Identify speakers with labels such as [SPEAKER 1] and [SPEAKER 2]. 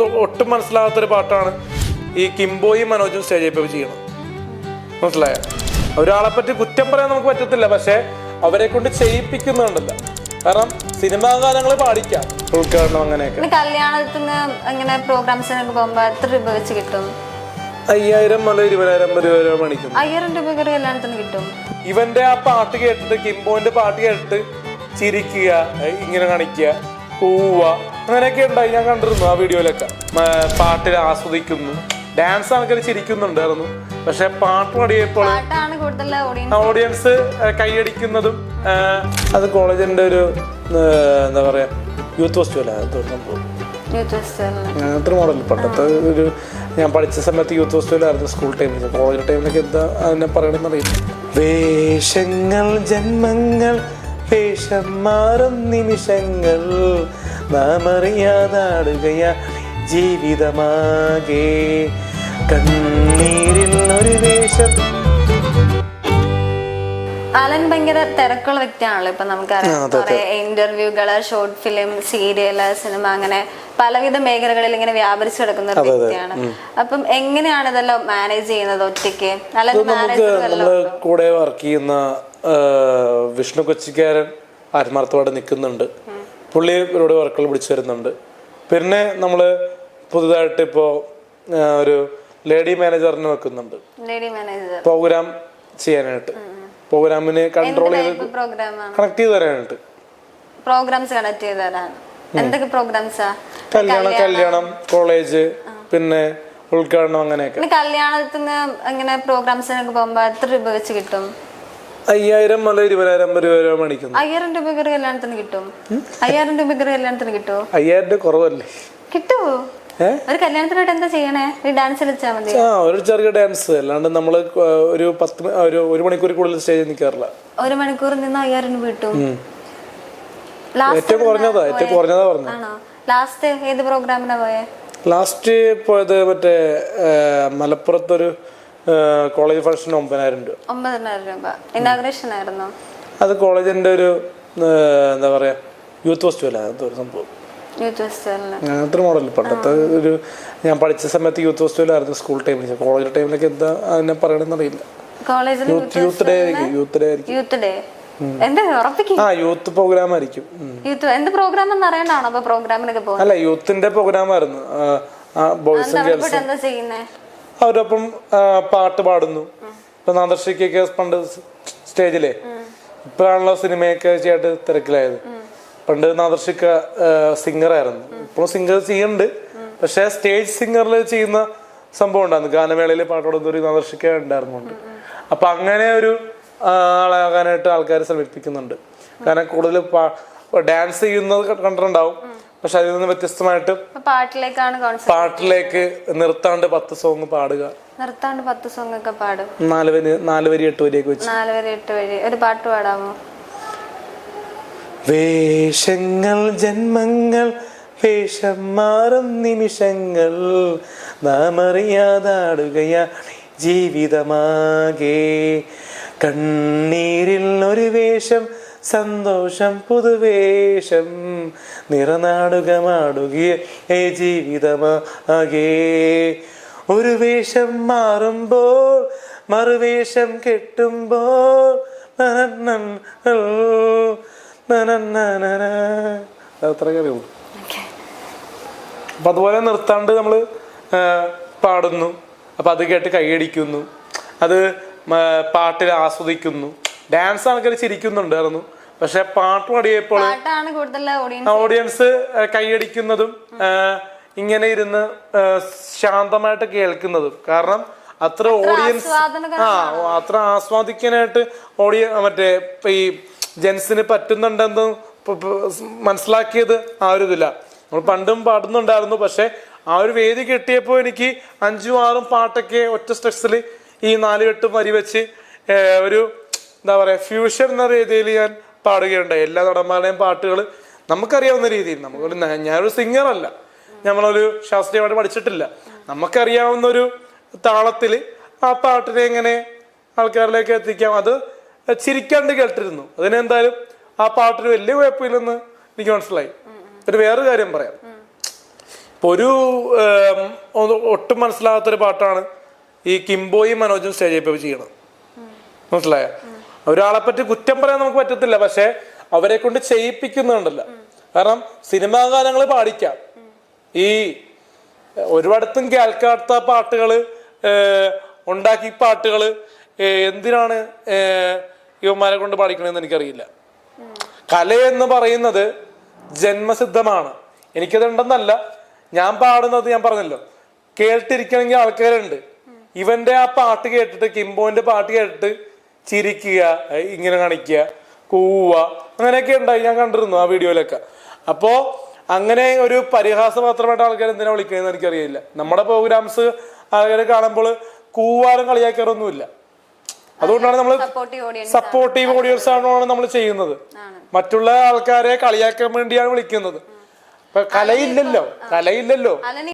[SPEAKER 1] ഒട്ടും മനസ്സിലാകാത്തൊരു പാട്ടാണ് ഈ കിംബോയും മനോജും സ്റ്റേജ് ഇപ്പോൾ ചെയ്യണം. മനസ്സിലായ? ഒരാളെ പറ്റി കുറ്റം പറയാൻ നമുക്ക് പറ്റത്തില്ല പക്ഷെ അവരെ കൊണ്ട് ചെയ്യിപ്പിക്കുന്നുണ്ടല്ല. കാരണം സിനിമാ ഗാനങ്ങൾ പാടിക്കാം ഉദ്ഘാടനം അങ്ങനെയൊക്കെ.
[SPEAKER 2] കല്യാണത്തിന് അങ്ങനെ പ്രോഗ്രാംസിനൊക്കെ പോകുമ്പോ എത്ര രൂപ വെച്ച് കിട്ടും?
[SPEAKER 1] അയ്യായിരം മുതൽ ഇരുപതിനായിരം രൂപ മണിക്കും
[SPEAKER 2] അയ്യായിരം രൂപ കല്യാണത്തിന് കിട്ടും?
[SPEAKER 1] ഇവന്റെ ആ പാട്ട് കേട്ടിട്ട് കിംബോന്റെ പാട്ട് കേട്ടിട്ട് ചിരിക്കുക ഇങ്ങനെ കാണിക്കുക കൂവ അങ്ങനെയൊക്കെ ഉണ്ടായി. ഞാൻ കണ്ടിരുന്നു ആ വീഡിയോയിലൊക്കെ. പാട്ടിൽ ആസ്വദിക്കുന്നു. ഡാൻസ് ആൾക്കാർ ചിരിക്കുന്നുണ്ടായിരുന്നു. പക്ഷെ പാട്ട് പാടിയപ്പോൾ
[SPEAKER 2] ഓഡിയൻസ്
[SPEAKER 1] കൈയടിക്കുന്നതും അത് കോളേജിന്റെ ഒരു എന്താ പറയാ യൂത്ത്
[SPEAKER 2] ഫെസ്റ്റിവൽ
[SPEAKER 1] അങ്ങനത്തെ മോഡൽ പണ്ടത്തെ ഒരു ഞാൻ പഠിച്ച സമയത്ത് യൂത്ത് ഫെസ്റ്റിവലായിരുന്നു സ്കൂൾ ടൈമിൽ കോളേജ് ടൈമിലൊക്കെ എന്താ അതിനെ പറയണമെന്നറിയില്ല വേഷങ്ങൾ ജന്മങ്ങൾ വേഷം മാറും നിമിഷങ്ങൾ. നാം അറിയാതാടുകയാ ജീവിതമാകെ. കണ്ണീരിൽ ഒരു വേഷം
[SPEAKER 2] അലൻ ഭയങ്കര തിരക്കുള്ള വ്യക്തിയാണല്ലോ ഇപ്പൊ നമുക്കറിയാം. കുറെ ഇന്റർവ്യൂകൾ ഷോർട്ട് ഫിലിം സീരിയൽ സിനിമ അങ്ങനെ പലവിധ മേഖലകളിൽ ഇങ്ങനെ വ്യാപരിച്ചു കിടക്കുന്ന ഒരു വ്യക്തിയാണ്. അപ്പം എങ്ങനെയാണ് ഇതെല്ലാം മാനേജ് ചെയ്യുന്നത് ഒറ്റയ്ക്ക്? അലൻ
[SPEAKER 1] നമുക്ക് കൂടെ വർക്ക് ചെയ്യുന്ന വിഷ്ണു കൊച്ചിക്കാരൻ ആത്മാർത്ഥമായിട്ട് നിൽക്കുന്നുണ്ട്. പുള്ളി ഇവരോട് വർക്കുകൾ പിടിച്ചു വരുന്നുണ്ട്. പിന്നെ നമ്മൾ പുതുതായിട്ട് ഇപ്പോ ഒരു ലേഡി മാനേജറിനെ വെക്കുന്നുണ്ട്. പ്രോഗ്രാം ചെയ്യാനായിട്ട്. പ്രോഗ്രാമിന് കൺട്രോൾ ചെയ്ത്
[SPEAKER 2] പ്രോഗ്രാമാണ്
[SPEAKER 1] കണക്ട് ചെയ്ത് തരാനായിട്ട്.
[SPEAKER 2] പ്രോഗ്രാംസ് കണക്ട് ചെയ്ത് തരാൻ. എന്തൊക്കെ പ്രോഗ്രാംസാ
[SPEAKER 1] കല്യാണം കല്യാണം. കോളേജ് പിന്നെ ഉദ്ഘാടനം അങ്ങനെയൊക്കെ.
[SPEAKER 2] കല്യാണത്തിന് അങ്ങനെ പ്രോഗ്രാംസിനൊക്കെ പോകുമ്പോ എത്ര രൂപ വെച്ച് കിട്ടും?
[SPEAKER 1] അയ്യായിരം മുതൽ ഇരുപതിനായിരം രൂപ മണിക്കുന്നു
[SPEAKER 2] അയ്യായിരം രൂപ ഒരു കല്യാണത്തിന് കിട്ടും? അയ്യായിരം രൂപ ഒരു കല്യാണത്തിന് കിട്ടുമോ
[SPEAKER 1] അയ്യായിരം രൂപ കുറവല്ലേ?
[SPEAKER 2] കിട്ടുമോ? ഒരു കല്യാണത്തിനായിട്ട് എന്താ ചെയ്യണേ? ഒരു ഡാൻസ് കളിച്ചാൽ മതി.
[SPEAKER 1] ആ ഒരു ചെറിയ ഡാൻസ് അല്ലാണ്ട് നമ്മൾ ഒരു പത്ത് ഒരു ഒരു മണിക്കൂർ കൂടുതൽ സ്റ്റേജിൽ നിൽക്കാറില്ല
[SPEAKER 2] ഒരു മണിക്കൂർ നിന്ന് അയ്യായിരം വീട്ടും
[SPEAKER 1] ഏറ്റവും കുറഞ്ഞതാ ഏറ്റവും കുറഞ്ഞതാ പറഞ്ഞു.
[SPEAKER 2] ലാസ്റ്റ് ഏത് പ്രോഗ്രാമിനാ പോയേ?
[SPEAKER 1] ലാസ്റ്റ് പോയത് മറ്റേ മലപ്പുറത്തൊരു കോളേജ് ഫംഗ്ഷൻ ഒമ്പതിനായിരം രൂപ.
[SPEAKER 2] ഒമ്പതിനായിരം രൂപ. ഇനാഗ്രേഷൻ ആയിരുന്നു?
[SPEAKER 1] അത് കോളേജിന്റെ ഒരു എന്താ പറയാ യൂത്ത് ഫെസ്റ്റിവലാണ് അങ്ങനത്തെ ഒരു സംഭവം.
[SPEAKER 2] യൂത്ത് ഒരു
[SPEAKER 1] അങ്ങനത്തെ മോഡൽ പണ്ടത്തെ ഒരു ഞാൻ പഠിച്ച സമയത്ത് യൂത്ത് ഹോസ്റ്റലായിരുന്നു സ്കൂൾ ടൈമിൽ കോളേജ് ടൈമിലൊക്കെ എന്താ അതിനെ പറയണമെന്ന് അറിയില്ല. യൂത്ത് ഡേ ആയിരിക്കും. യൂത്ത് ഡേ ആയിരിക്കും.
[SPEAKER 2] യൂത്ത് ഡേ
[SPEAKER 1] ആ യൂത്ത് പ്രോഗ്രാം ആയിരിക്കും.
[SPEAKER 2] യൂത്ത് എന്ത് പ്രോഗ്രാം എന്ന് അറിയണ്ടാണോ അപ്പൊ പ്രോഗ്രാമിനൊക്കെ പോകുന്നത്?
[SPEAKER 1] അല്ല യൂത്തിന്റെ പ്രോഗ്രാം ആയിരുന്നു. ബോയ്സ് അവരൊപ്പം പാട്ട് പാടുന്നു. ഇപ്പൊ നാദർശിക്കൊക്കെ പണ്ട് സ്റ്റേജിലെ. ഇപ്പോഴാണല്ലോ സിനിമയൊക്കെ ചെയ്യാട്ട് തിരക്കിലായത്. പണ്ട് നാദർശിക്ക സിംഗർ ആയിരുന്നു ഇപ്പോൾ സിംഗർ ചെയ്യുന്നുണ്ട്. പക്ഷെ സ്റ്റേജ് സിംഗറിൽ ചെയ്യുന്ന സംഭവം ഉണ്ടായിരുന്നു. ഗാനമേളയിൽ പാട്ടോടൊന്നും ഒരു നാദർശിക്ക ഉണ്ടായിരുന്നുണ്ട്. അപ്പൊ അങ്ങനെ ഒരു ആളാകാനായിട്ട് ആൾക്കാർ ശ്രമിപ്പിക്കുന്നുണ്ട് കാരണം കൂടുതൽ ഡാൻസ് ചെയ്യുന്നത് കണ്ടിട്ടുണ്ടാവും. പക്ഷെ അതിൽ നിന്ന് വ്യത്യസ്തമായിട്ട്
[SPEAKER 2] പാട്ടിലേക്കാണ്
[SPEAKER 1] പാട്ടിലേക്ക് നിർത്താണ്ട് പത്ത് സോങ് പാടുക.
[SPEAKER 2] നിർത്താണ്ട് പത്ത് സോങ് ഒക്കെ പാടും.
[SPEAKER 1] നാല് വരി നാല് വരി എട്ട് വരിയൊക്കെ വെച്ച്.
[SPEAKER 2] നാല് വരി എട്ട് വരി. ഒരു പാട്ട് പാടാമോ?
[SPEAKER 1] വേഷങ്ങൾ ജന്മങ്ങൾ വേഷം മാറും നിമിഷങ്ങൾ. നാം അറിയാതാടുകയാണ് ജീവിതമാകെ. കണ്ണീരിൽ ഒരു വേഷം സന്തോഷം പുതുവേഷം. നിറനാടുകമാടുകയ ജീവിതമാകെ. ഒരു വേഷം മാറുമ്പോൾ മറുവേഷം കെട്ടുമ്പോൾ. അത്രയൊക്കെ അറിയുള്ളൂ അപ്പൊ അതുപോലെ നിർത്താണ്ട് നമ്മൾ പാടുന്നു. അപ്പൊ അത് കേട്ട് കൈയടിക്കുന്നു. അത് പാട്ടിൽ ആസ്വദിക്കുന്നു. ഡാൻസ് ആൾക്കാർ ചിരിക്കുന്നുണ്ടായിരുന്നു പക്ഷെ പാട്ട് പാടിയപ്പോൾ
[SPEAKER 2] കൂടുതൽ ഓഡിയൻസ്
[SPEAKER 1] കൈയടിക്കുന്നതും ഇങ്ങനെ ഇരുന്ന് ശാന്തമായിട്ട് കേൾക്കുന്നതും. കാരണം അത്ര ഓഡിയൻസ് ആ അത്ര ആസ്വാദിക്കാനായിട്ട് ഓഡിയ മറ്റേ ഈ ജെൻസിന് പറ്റുന്നുണ്ടെന്ന് മനസ്സിലാക്കിയത് ആ ഒരു ഇതില്ല നമ്മൾ പണ്ടും പാടുന്നുണ്ടായിരുന്നു പക്ഷെ ആ ഒരു വേദി കിട്ടിയപ്പോൾ എനിക്ക് അഞ്ചും ആറും പാട്ടൊക്കെ ഒറ്റ സ്ട്രെസ്സിൽ ഈ നാല് എട്ടും വരി വെച്ച് ഒരു എന്താ പറയുക ഫ്യൂഷൻ എന്ന രീതിയിൽ ഞാൻ പാടുകയുണ്ടായി. എല്ലാ നടന്മാരുടെയും പാട്ടുകൾ നമുക്കറിയാവുന്ന രീതിയിൽ. നമുക്കൊരു ഞാനൊരു സിംഗറല്ല നമ്മളൊരു ശാസ്ത്രീയമായിട്ട് പഠിച്ചിട്ടില്ല. നമുക്കറിയാവുന്ന ഒരു താളത്തിൽ ആ പാട്ടിനെ എങ്ങനെ ആൾക്കാരിലേക്ക് എത്തിക്കാം? അത് ചിരിക്കാണ്ട് കേട്ടിരുന്നു? അതിനെന്തായാലും ആ പാട്ടിന് വലിയ കുഴപ്പമില്ലെന്ന് എനിക്ക് മനസ്സിലായി. ഒരു വേറൊരു കാര്യം പറയാം. ഇപ്പൊ ഒരു ഒട്ടും മനസ്സിലാകാത്തൊരു പാട്ടാണ് ഈ കിംബോയും മനോജും സ്റ്റേജിൽ പോയി ചെയ്യണം മനസ്സിലായ? ഒരാളെ പറ്റി കുറ്റം പറയാൻ നമുക്ക് പറ്റത്തില്ല പക്ഷെ അവരെ കൊണ്ട് ചെയ്യിപ്പിക്കുന്നുണ്ടല്ലോ. കാരണം സിനിമാ ഗാനങ്ങൾ പാടിക്കാം. ഈ ഒരുപാടത്തും കേൾക്കാത്ത പാട്ടുകൾ ഉണ്ടാക്കി പാട്ടുകൾ എന്തിനാണ് യുവമാരെ കൊണ്ട് പാടിക്കണമെന്ന് എനിക്കറിയില്ല. കല എന്ന് പറയുന്നത് ജന്മസിദ്ധമാണ്. എനിക്കതുണ്ടെന്നല്ല ഞാൻ പാടുന്നത് ഞാൻ പറഞ്ഞല്ലോ. കേട്ടിരിക്കണമെങ്കിൽ ആൾക്കാരുണ്ട്. ഇവന്റെ ആ പാട്ട് കേട്ടിട്ട് കിംബോന്റെ പാട്ട് കേട്ടിട്ട് ചിരിക്കുക ഇങ്ങനെ കാണിക്കുക കൂവുക അങ്ങനെയൊക്കെ ഉണ്ടായി ഞാൻ കണ്ടിരുന്നു ആ വീഡിയോയിലൊക്കെ. അപ്പോ അങ്ങനെ ഒരു പരിഹാസപാത്രമായിട്ട് ആൾക്കാർ എന്തിനാ വിളിക്കണമെന്ന് എനിക്കറിയില്ല. നമ്മുടെ പ്രോഗ്രാംസ് ആൾക്കാരെ കാണുമ്പോൾ കൂവാനും കളിയാക്കാറൊന്നുമില്ല. അതുകൊണ്ടാണ് നമ്മൾ
[SPEAKER 2] സപ്പോർട്ടീവ് ഓഡിയൻസ്
[SPEAKER 1] ആണോ. നമ്മൾ ചെയ്യുന്നത്. മറ്റുള്ള ആൾക്കാരെ കളിയാക്കാൻ വേണ്ടിയാണ് വിളിക്കുന്നത്. കലയില്ലല്ലോ. കലയില്ലല്ലോ.